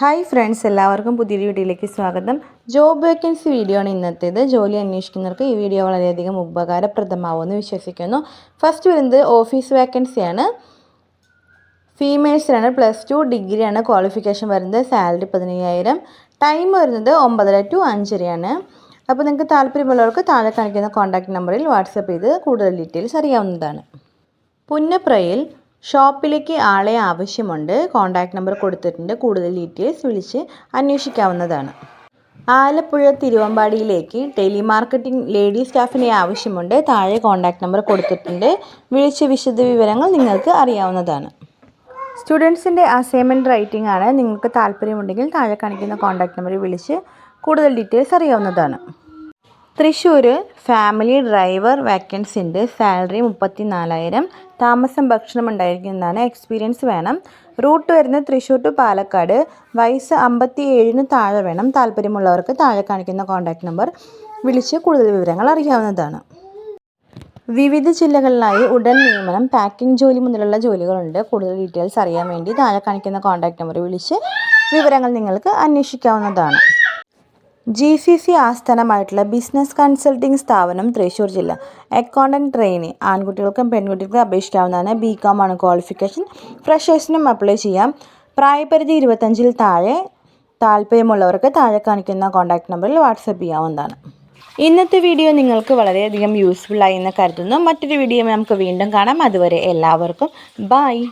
Hi friends എല്ലാവർക്കും പുതിയൊരു വീഡിയോയിലേക്ക് സ്വാഗതം. ജോബ് വേക്കൻസി വീഡിയോ ആണ് ഇന്നത്തേത്. ജോലി അന്വേഷിക്കുന്നവർക്ക് ഈ വീഡിയോ വളരെയധികം ഉപകാരപ്രദമാവുമെന്ന് വിശ്വസിക്കുന്നു. ഫസ്റ്റ് വരുന്നത് ഓഫീസ് വേക്കൻസിയാണ് ഫീമെയിൽസിനാണ് പ്ലസ് ടു ഡിഗ്രിയാണ് ക്വാളിഫിക്കേഷൻ വരുന്നത് സാലറി പതിനയ്യായിരം. ടൈം വരുന്നത് ഒമ്പതര ടു അഞ്ചരയാണ്. അപ്പോൾ നിങ്ങൾക്ക് താല്പര്യമുള്ളവർക്ക് താഴെ കാണിക്കുന്ന കോൺടാക്റ്റ് നമ്പറിൽ വാട്സപ്പ് ചെയ്ത് കൂടുതൽ ഡീറ്റെയിൽസ് അറിയാവുന്നതാണ്. പുന്നപ്രയിൽ ഷോപ്പിലേക്ക് ആളെ ആവശ്യമുണ്ട്. കോൺടാക്റ്റ് നമ്പർ കൊടുത്തിട്ടുണ്ട്. കൂടുതൽ ഡീറ്റെയിൽസ് വിളിച്ച് അന്വേഷിക്കാവുന്നതാണ്. ആലപ്പുഴ തിരുവമ്പാടിയിലേക്ക് ടെലിമാർക്കറ്റിംഗ് ലേഡി സ്റ്റാഫിനെ ആവശ്യമുണ്ട്. താഴെ കോൺടാക്റ്റ് നമ്പർ കൊടുത്തിട്ടുണ്ട്. വിളിച്ച് വിശദ വിവരങ്ങൾ നിങ്ങൾക്ക് അറിയാവുന്നതാണ്. സ്റ്റുഡൻസിന്റെ അസൈൻമെന്റ് റൈറ്റിംഗ് ആണ്. നിങ്ങൾക്ക് താല്പര്യമുണ്ടെങ്കിൽ താഴെ കാണിക്കുന്ന കോൺടാക്റ്റ് നമ്പറിൽ വിളിച്ച് കൂടുതൽ ഡീറ്റെയിൽസ് അറിയാവുന്നതാണ്. തൃശ്ശൂർ ഫാമിലി ഡ്രൈവർ വാക്കൻസി ഉണ്ട് സാലറി മുപ്പത്തി നാലായിരം താമസം ഭക്ഷണം ഉണ്ടായിരിക്കുന്നതാണ് എക്സ്പീരിയൻസ് വേണം. റൂട്ട് വരുന്നത് തൃശ്ശൂർ ടു പാലക്കാട്. വയസ്സ് അമ്പത്തി ഏഴിന് താഴെ വേണം. താല്പര്യമുള്ളവർക്ക് താഴെ കാണിക്കുന്ന കോൺടാക്റ്റ് നമ്പർ വിളിച്ച് കൂടുതൽ വിവരങ്ങൾ അറിയാവുന്നതാണ്. വിവിധ ജില്ലകളിലായി ഉടൻ നിയമനം പാക്കിംഗ് ജോലി മുതലുള്ള ജോലികളുണ്ട്. കൂടുതൽ ഡീറ്റെയിൽസ് അറിയാൻ വേണ്ടി താഴെ കാണിക്കുന്ന കോൺടാക്റ്റ് നമ്പർ വിളിച്ച് വിവരങ്ങൾ നിങ്ങൾക്ക് അന്വേഷിക്കാവുന്നതാണ്. ജി സി സി ആസ്ഥാനമായിട്ടുള്ള ബിസിനസ് കൺസൾട്ടിംഗ് സ്ഥാപനം തൃശ്ശൂർ ജില്ല. അക്കൗണ്ടന്റ് ട്രെയിനി ആൺകുട്ടികൾക്കും പെൺകുട്ടികൾക്കും അപേക്ഷിക്കാവുന്നതാണ് ബി കോം ആണ് ക്വാളിഫിക്കേഷൻ ഫ്രഷേഴ്സിനും അപ്ലൈ ചെയ്യാം. പ്രായപരിധി ഇരുപത്തഞ്ചിൽ താഴെ താല്പര്യമുള്ളവർക്ക് താഴെ കാണിക്കുന്ന കോൺടാക്റ്റ് നമ്പറിൽ വാട്സപ്പ് ചെയ്യാവുന്നതാണ്. ഇന്നത്തെ വീഡിയോ നിങ്ങൾക്ക് വളരെയധികം യൂസ്ഫുൾ ആയി എന്ന് കരുതുന്നു. മറ്റൊരു വീഡിയോ നമുക്ക് വീണ്ടും കാണാം. അതുവരെ എല്ലാവർക്കും ബായ്